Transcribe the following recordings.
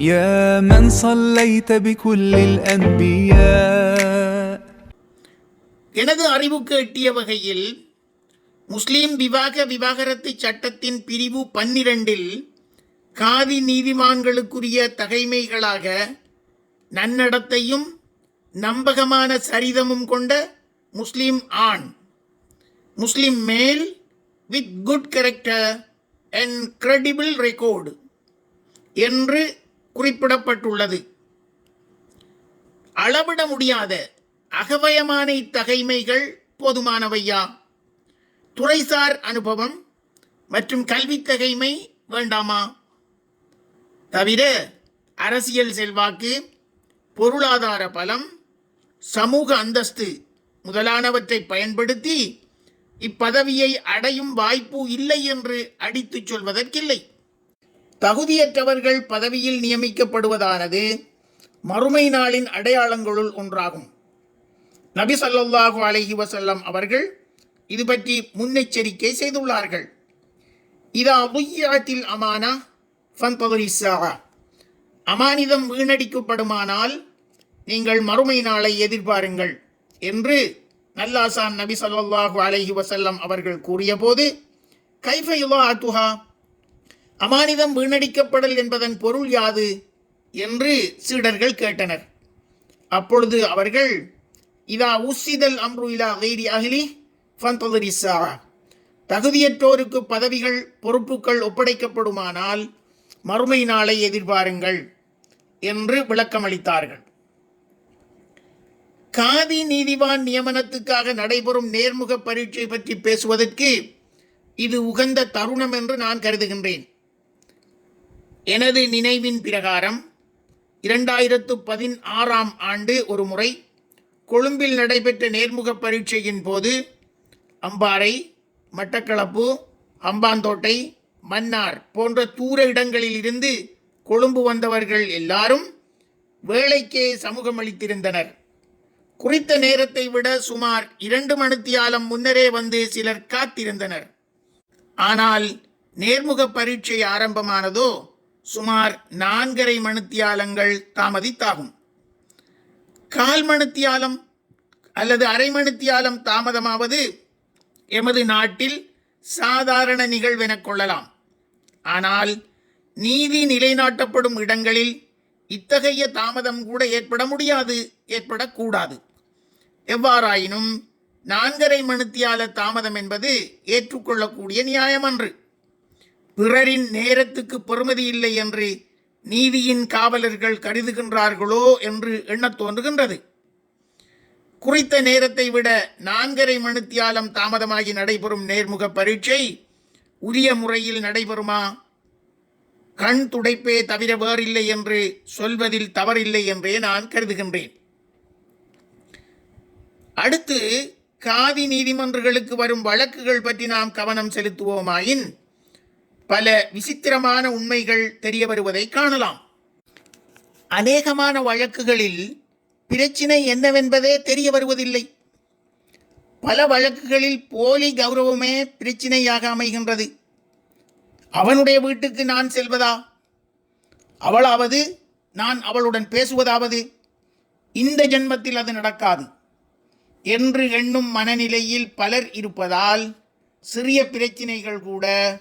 يا من صليت بكل الأنبياء எனது அறிவுக்கு எட்டிய வகையில் முஸ்லிம் விவாக விவாகரத்து சட்டத்தின் பிரிவு பன்னிரண்டில் காதி நீதிமான்களுக்குரிய தகைமைகளாக நன்னடத்தையும் நம்பகமான சரிதமும் கொண்ட முஸ்லிம் ஆண் முஸ்லிம் மேல் with good character and credible record என்று குறிப்பிடப்பட்டுள்ளது. அளவிட முடியாத அகவயமான இத்தகைமைகள் போதுமானவையா? துறைசார் அனுபவம் மற்றும் கல்வித் தகைமை வேண்டாமா? தவிர அரசியல் செல்வாக்கு பொருளாதார பலம் சமூக அந்தஸ்து முதலானவற்றை பயன்படுத்தி இப்பதவியை அடையும் வாய்ப்பு இல்லை என்று அடித்துச் சொல்வதற்கில்லை. தகுதியற்றவர்கள் பதவியில் நியமிக்கப்படுவதானது மறுமை நாளின் அடையாளங்களுள் ஒன்றாகும். நபி ஸல்லல்லாஹு அலஹி வசல்லம் அவர்கள் இது பற்றி முன்னெச்சரிக்கை செய்துள்ளார்கள். இதா உய்யாத்தில் அமானா ஃபந்ததுரிஸ்ஸா அமானிதம் வீணடிக்கப்படுமானால் நீங்கள் மறுமை நாளை எதிர்பாருங்கள் என்று நல்லாசான் நபி ஸல்லல்லாஹு அலஹி வசல்லம் அவர்கள் கூறியபோது கைஃப துஹா அமானிதம் வீணடிக்கப்படல் என்பதன் பொருள் யாது? என்று சீடர்கள் கேட்டனர். அப்பொழுது அவர்கள் இதா உசிதல் அம்ரு இலா கைரி அகிலி ஃபந்ததுரிஸ்ஸா தகுதியற்றோருக்கு பதவிகள் பொறுப்புகள் ஒப்படைக்கப்படுமானால் மறுமை நாளை எதிர்பாருங்கள் என்று விளக்கமளித்தார்கள். காதி நீதிவான் நியமனத்துக்காக நடைபெறும் நேர்முக பரீட்சை பற்றி பேசுவதற்கு இது உகந்த தருணம் என்று நான் கருதுகின்றேன். எனது நினைவின் பிரகாரம் இரண்டாயிரத்து பதினாறாம் ஆண்டு ஒரு முறை கொழும்பில் நடைபெற்ற நேர்முக பரீட்சையின் போது அம்பாறை மட்டக்களப்பு அம்பாந்தோட்டை மன்னார் போன்ற தூர இடங்களில் இருந்து கொழும்பு வந்தவர்கள் எல்லாரும் வேலைக்கே சமூகமளித்திருந்தனர் குறித்த நேரத்தை விட சுமார் இரண்டு மணித்தியாலம் முன்னரே வந்து சிலர் காத்திருந்தனர். ஆனால் நேர்முக பரீட்சை ஆரம்பமானதோ சுமார் நான்கரை மணித்தியாலங்கள் தாமதித்தாகும். கால் மணித்தியாலம் அல்லது அரை மணித்தியாலம் தாமதமாவது எமது நாட்டில் சாதாரண நிகழ்வெனக் கொள்ளலாம். ஆனால் நீதி நிலைநாட்டப்படும் இடங்களில் இத்தகைய தாமதம் கூட ஏற்பட முடியாது ஏற்படக்கூடாது. எவ்வாறாயினும் நான்கரை மணித்தியால தாமதம் என்பது ஏற்றுக்கொள்ளக்கூடிய நியாயமன்று. பிறரின் நேரத்துக்கு பெறுமதி இல்லை என்று நீதியின் காவலர்கள் கருதுகின்றார்களோ என்று எண்ணத் தோன்றுகின்றது. குறித்த நேரத்தை விட நான்கரை மணித்தியாலம் தாமதமாகி நடைபெறும் நேர்முக பரீட்சை உரிய முறையில் நடைபெறுமா? கண் துடைப்பே தவிர வேறில்லை என்று சொல்வதில் தவறில்லை என்றே நான் கருதுகின்றேன். அடுத்து காதி நீதிமன்றங்களுக்கு வரும் வழக்குகள் பற்றி நாம் கவனம் செலுத்துவோமாயின் பல விசித்திரமான உண்மைகள் தெரிய வருவதை காணலாம். அநேகமான வழக்குகளில் பிரச்சினை என்னவென்பதே தெரிய வருவதில்லை பல வழக்குகளில் போலி கௌரவமே பிரச்சினையாக அமைகின்றது. அவனுடைய வீட்டுக்கு நான் செல்வதா? அவளாவது நான் அவளுடன் பேசுவதாவது? இந்த ஜென்மத்தில் அது நடக்காது. என்று எண்ணும் மனநிலையில் பலர் இருப்பதால் சிறிய பிரச்சினைகள் கூட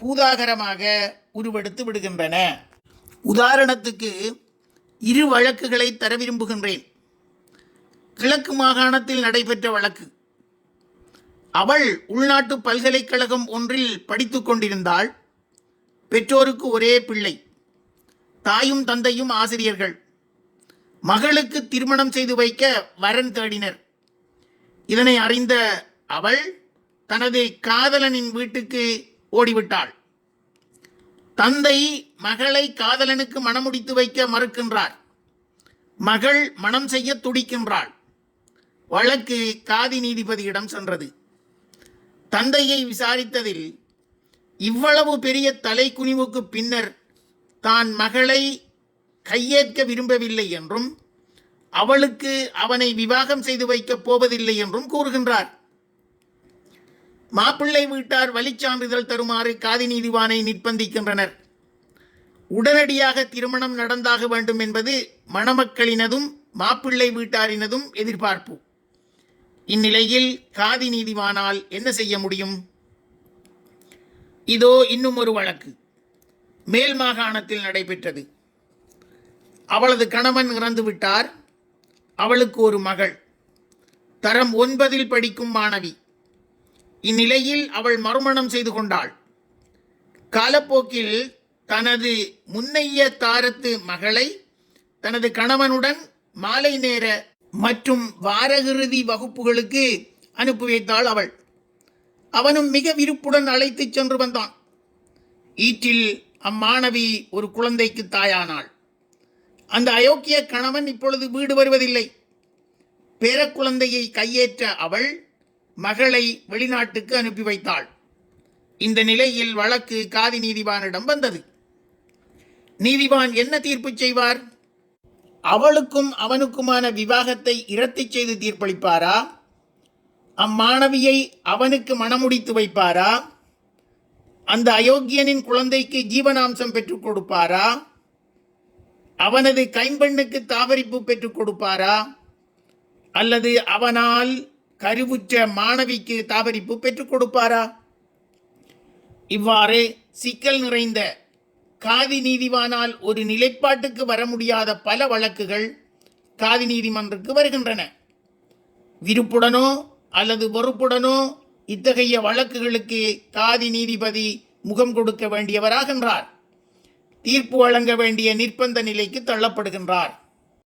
பூதாகரமாக உருவெடுத்து விடுகின்றன. உதாரணத்துக்கு இரு வழக்குகளை தர விரும்புகின்றேன். கிழக்கு மாகாணத்தில் நடைபெற்ற வழக்கு. அவள் உள்நாட்டு பல்கலைக்கழகம் ஒன்றில் படித்து கொண்டிருந்தாள். பெற்றோருக்கு ஒரே பிள்ளை. தாயும் தந்தையும் ஆசிரியர்கள். மகளுக்கு திருமணம் செய்து வைக்க வரன் தேடினர். இதனை அறிந்த அவள் தனது காதலனின் வீட்டுக்கு ஓடிவிட்டாள். தந்தை மகளை காதலனுக்கு மணமுடித்து வைக்க மறுக்கின்றார். மகள் மனம் செய்ய துடிக்கின்றாள். வழக்கு காதி நீதிபதியிடம் சென்றது. தந்தையை விசாரித்ததில் இவ்வளவு பெரிய தலைக்குனிவுக்கு பின்னர் தான் மகளை கையேற்க விரும்பவில்லை என்றும் அவளுக்கு அவனை விவாகம் செய்து வைக்கப் போவதில்லை என்றும் கூறுகின்றார். மாப்பிள்ளை வீட்டார் வழிச்சான்றிதழ் தருமாறு காதி நீதிவானை நிர்பந்திக்கின்றனர். உடனடியாக திருமணம் நடந்தாக வேண்டும் என்பது மணமக்களினதும் மாப்பிள்ளை வீட்டாரினதும் எதிர்பார்ப்பு. இந்நிலையில் காதி நீதிவானால் என்ன செய்ய முடியும்? இதோ இன்னும் ஒரு வழக்கு. மேல் மாகாணத்தில் நடைபெற்றது. அவளது கணவன் இறந்து விட்டார். அவளுக்கு ஒரு மகள். தரம் ஒன்பதில் படிக்கும் மாணவி. இந்நிலையில் அவள் மறுமணம் செய்து கொண்டாள். காலப்போக்கில் தனது முன்னைய தாரத்து மகளை தனது கணவனுடன் மாலை நேர மற்றும் வாரகிறுதி வகுப்புகளுக்கு அனுப்பி வைத்தாள் அவள். அவனும் மிக விருப்புடன் அழைத்துச் சென்று வந்தான். ஈற்றில் அம்மாணவி ஒரு குழந்தைக்கு தாயானாள். அந்த அயோக்கிய கணவன் இப்பொழுது வீடு வருவதில்லை. பேரக்குழந்தையை கையேற்ற அவள் மகளை வெளிநாட்டுக்கு அனுப்பி வைத்தாள். இந்த நிலையில் வழக்கு காதி நீதிவானிடம் வந்தது. நீதிவான் என்ன தீர்ப்பு செய்வார்? அவளுக்கும் அவனுக்குமான விவாகத்தை இரத்தி செய்து தீர்ப்பளிப்பாரா? அம்மாணவியை அவனுக்கு மணமுடித்து வைப்பாரா? அந்த அயோக்கியனின் குழந்தைக்கு ஜீவனாம்சம் பெற்றுக் கொடுப்பாரா? அவனது கைம்பெண்ணுக்கு தாவரிப்பு பெற்றுக் கொடுப்பாரா? அல்லது அவனால் கருவுற்ற மாணவிக்கு தாவரிப்பு பெற்றுக் கொடுப்பாரா? இவ்வாறு சிக்கல் நிறைந்த காதி நீதிவானால் ஒரு நிலைப்பாட்டுக்கு வர முடியாத பல வழக்குகள் காதி நீதிமன்றத்துக்கு வருகின்றன. விருப்புடனோ அல்லது வெறுப்புடனோ இத்தகைய வழக்குகளுக்கு காதி நீதிபதி முகம் கொடுக்க வேண்டியவராகின்றார். தீர்ப்பு வழங்க வேண்டிய நிர்பந்த நிலைக்கு தள்ளப்படுகின்றார்.